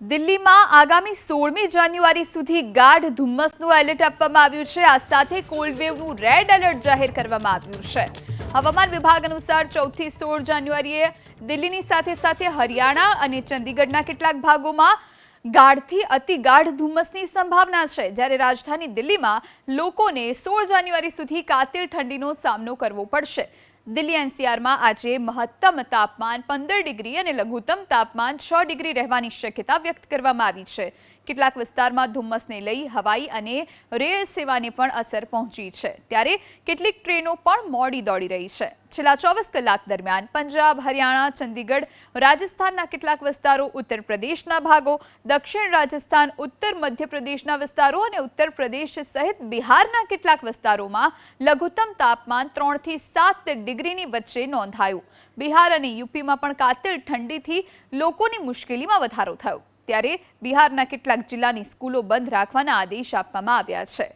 દિલ્હીમાં આગામી સોળમી જાન્યુઆરી સુધી ગાઢ ધુમ્મસનું એલર્ટ આપવામાં આવ્યું છે. આ સાથે કોલ્ડવેવનું રેડ એલર્ટ જાહેર કરવામાં આવ્યું છે. હવામાન વિભાગ અનુસાર ચૌદથી સોળ જાન્યુઆરીએ દિલ્હીની સાથે સાથે હરિયાણા અને ચંદીગઢના કેટલાક ભાગોમાં ગાઢથી અતિ ગાઢ ધુમ્મસની સંભાવના છે. જ્યારે રાજધાની દિલ્હીમાં લોકોને સોળ જાન્યુઆરી સુધી કાતિલ ઠંડીનો સામનો કરવો પડશે. દિલ્હી એનસીઆરમાં આજે મહત્તમ તાપમાન પંદર ડિગ્રી અને લઘુત્તમ તાપમાન છ ડિગ્રી રહેવાની શક્યતા વ્યક્ત કરવામાં આવી છે. કેટલાક વિસ્તારમાં ધુમ્મસને લઈ હવાઈ અને રેલ સેવાને પણ અસર પહોંચી છે. ત્યારે કેટલીક ટ્રેનો પણ મોડી દોડી રહી છે. છેલ્લા ચોવીસ કલાક દરમિયાન પંજાબ, હરિયાણા, ચંદીગઢ, રાજસ્થાનના કેટલાક વિસ્તારો ઉત્તર પ્રદેશના ભાગો, દક્ષિણ રાજસ્થાન, ઉત્તર મધ્યપ્રદેશના વિસ્તારો અને ઉત્તર પ્રદેશ સહિત બિહારના કેટલાક વિસ્તારોમાં લઘુત્તમ તાપમાન ત્રણથી સાત ડિગ્રીની વચ્ચે નોંધાયું. બિહાર અને યુપીમાં પણ કાતિલ ઠંડીથી લોકોની મુશ્કેલીમાં વધારો થયો. ત્યારે બિહારના કેટલાક જિલ્લાની સ્કૂલો બંધ રાખવાના આદેશ આપવામાં આવ્યા છે.